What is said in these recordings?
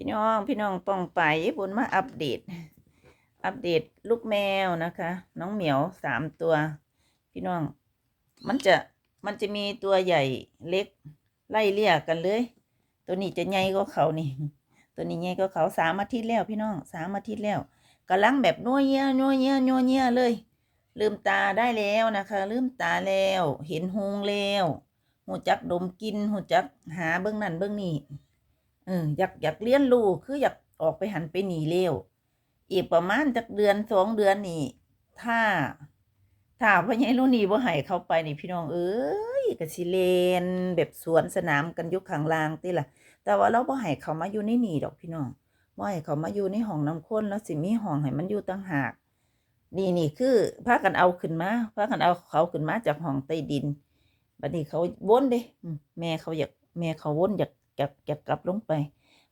พี่น้องพี่น้องป้องไปบุญมาอัปเดต อัปเดตลูกแมวนะคะ น้องเหมียวสามตัว พี่น้อง มันจะมันจะมีตัวใหญ่เล็กไล่เลี่ยกันเลย ตัวนี้จะใหญ่กว่าเขานี่ ตัวนี้ใหญ่กว่าเขาสามอาทิตย์แล้วพี่น้องสามอาทิตย์แล้วกำลังแบบนัวเยียนัวเยียนัวเยียเลย ลืมตาได้แล้วนะคะ ลืมตาแล้ว เห็นหงแล้วหูจักดมกินหูจักหาเบื้องนั่นเบื้องนี้ เอออยากอยากเลี้ยนลูกคืออยากออกไปหันไปหนีเร็วอีกประมาณจักเดือนสองเดือนนี่ถ้าถ้าพ่อใหญ่รุ่นนี้บ่ให้เข้าไปนี่พี่น้องเอ้ยก็สิเลนแบบสวนสนามกันยู่ข้างล่างติล่ะ แต่ว่าเราบ่ให้เขามาอยู่ในนี่ดอกพี่น้องบ่ให้เขามาอยู่ในห้องน้ำข้นแล้วสิมีห้องให้มันอยู่ต่างหากนี่นี่คือพากันเอาขึ้นมาพากันเอาเขาขึ้นมาจากห้องใต้ดินบัดนี้เขาวนเด้แม่เขาอยากแม่เขาวนอยาก อยากอยากกลับลงไป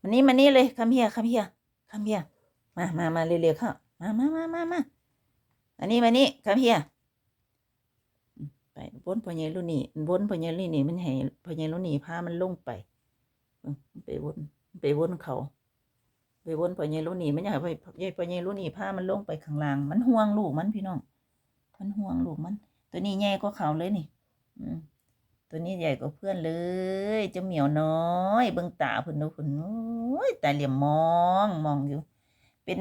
มันนี้มานี่เลยคำเฮียคำเฮียคำเฮียมามามาเร็วๆเข้ามามามามามาอันนี้มานี่คำเฮียไปวนพ่อใหญ่รุ่นนี้วนพ่อใหญ่รุ่นนี้มันให้พ่อใหญ่รุ่นนี้พามันลงไปไปวนไปวนเขาไปวนพ่อใหญ่รุ่นนี้มันอยากให้พ่อใหญ่พ่อใหญ่รุ่นนี้พามันลงไปข้างล่าง มันห่วงลูกมันพี่น้อง มันห่วงลูกมัน ตัวนี้ใหญ่กว่าเขาเลยนี่ อืม ตัวนี้ใหญ่กว่าเพื่อนเลยเจ้าเหมียวน้อยเบิ่งตาเพิ่นดูเพิ่นโอ้ยตาเหลี่ยมมองมองอยู่ เป็น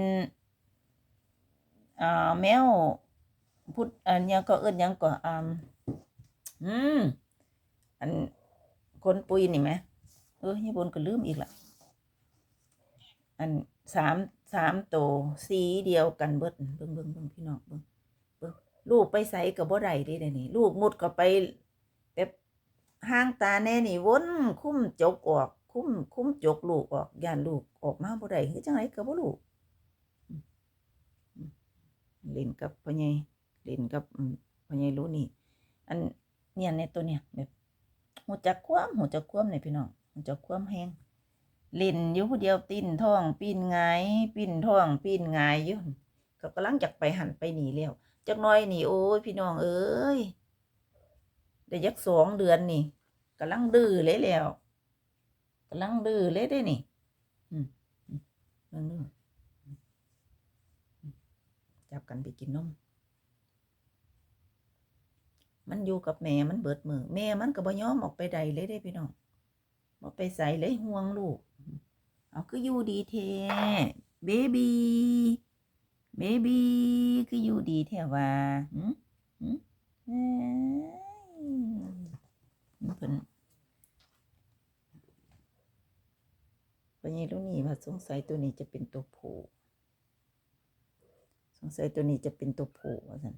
อ่าแมวพุดอันยังก็เอิ้นยังก็อ่าอืมอันคนปุยนี่ไหมเออญี่ปุ่นก็ลืมอีกละอันสามสามโตสีเดียวกันเบิดเบิ่งเบิ่งเบิ่งพี่น้องเบิ่งเบิ่งลูกไปใส่กับบ่ได้เด้เดี๋ยวนี่ลูกมุดก็ไป ห้างตาแน่นี่วนคุ้มจกออก คุ้มคุ้มจกลูกออกย่านลูกออกมาบ่ได้คือจังไดก็บ่รู้อืมอืมเล่นกับพ่อใหญ่เล่นกับพ่อใหญ่รู้นี่ อันเนี่ยในตัวเนี่ยแบบหูจักความหูจักความเนี่ยพี่น้องหูจักความแฮงเล่นอยู่ผู้เดียวปิ้นท้องปิ้นหงปิ้นท้องปิ้นหงยอยู่เขากำลังจักไปหันไปหนีแล้วจักน้อยหนีโอ้ยพี่น้องเอ้ย ได้ยักสองเดือนนี่กำลังดื้อเลยแล้วกำลังดื้อเลยได้นี่อืมอืมกำลังจับกันไปกินนมมันอยู่กับแม่มันเบิดมือแม่มันก็บ่ยอมออกไปใดเลยได้พี่น้องบ่ไปใส่เลยห่วงลูก เอาคืออยู่ดีแท้เบบีเบบีคืออยู่ดีแท้ว่าหืมหืมเอ้ยเพิ่นปัญญาลูกนี่ ว่าสงสัยตัวนี้จะเป็นตัวผู้สงสัยตัวนี้จะเป็นตัวผู้ว่าสัน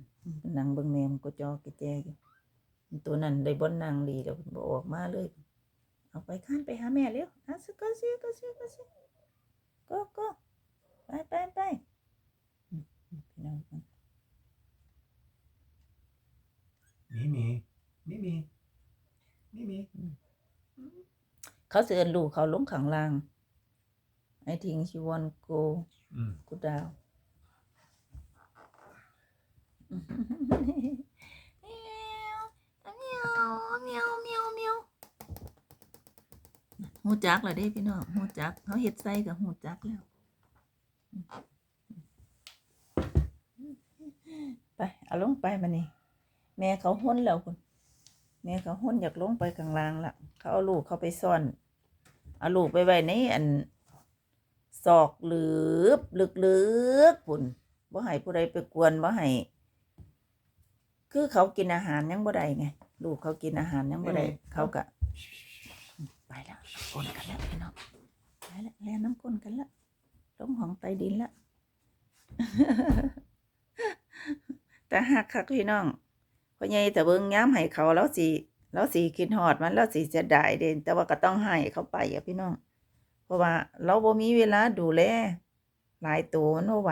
นางเบิ้งแมมก็จอกรแจอกตัวนั้นได้บนนางดีแล้วบออกมาเลย เอาไปข้านไปหาแม่เร็วอะสก็สิก็สิก็สิก็ก็ไปไปไปพี่มีมีมีมีมีเขาเสือนลูกเขาล้มขังลาง ไอ้ทิงชิวอนโก嗯，กูดาวเมียวเมียวเมียวเมียวหูจักเหรอเด้พี่น้องหูจักเขาเฮ็ดไส้กับหูจักแล้ว ไปเอาลงไปมานี่แม่เขาห้นแล้วคุณแม่เขาห้นอยากลงไปข้างล่างละเขาเอาลูกเขาไปซ่อนเอาลูกไปไว้ในอัน ศอกหลืบลึกๆปุ่นบ่ให้ผู้ใดไปกวนบ่ให้คือเขากินอาหารยังบ่ได้ไงลูกเขากินอาหารยังบ่ได้เขาก็ไปแล้วก้นกันแล้วพี่น้องไปแล้วแล่น้ำก้นกันแล้วลงห้องใต้ดินแล้วแต่หักคักพี่น้องพ่อใหญ่แต่เบิ่งย้ำให้เขาแล้วสิแล้วสิคิดฮอดมันแล้วสิเสียดายเด่นแต่ว่าก็ต้องให้เขาไปอะพี่น้อง เพราะว่าเราบ่มีเวลาดูแลหลายตัวมันบ่ไหว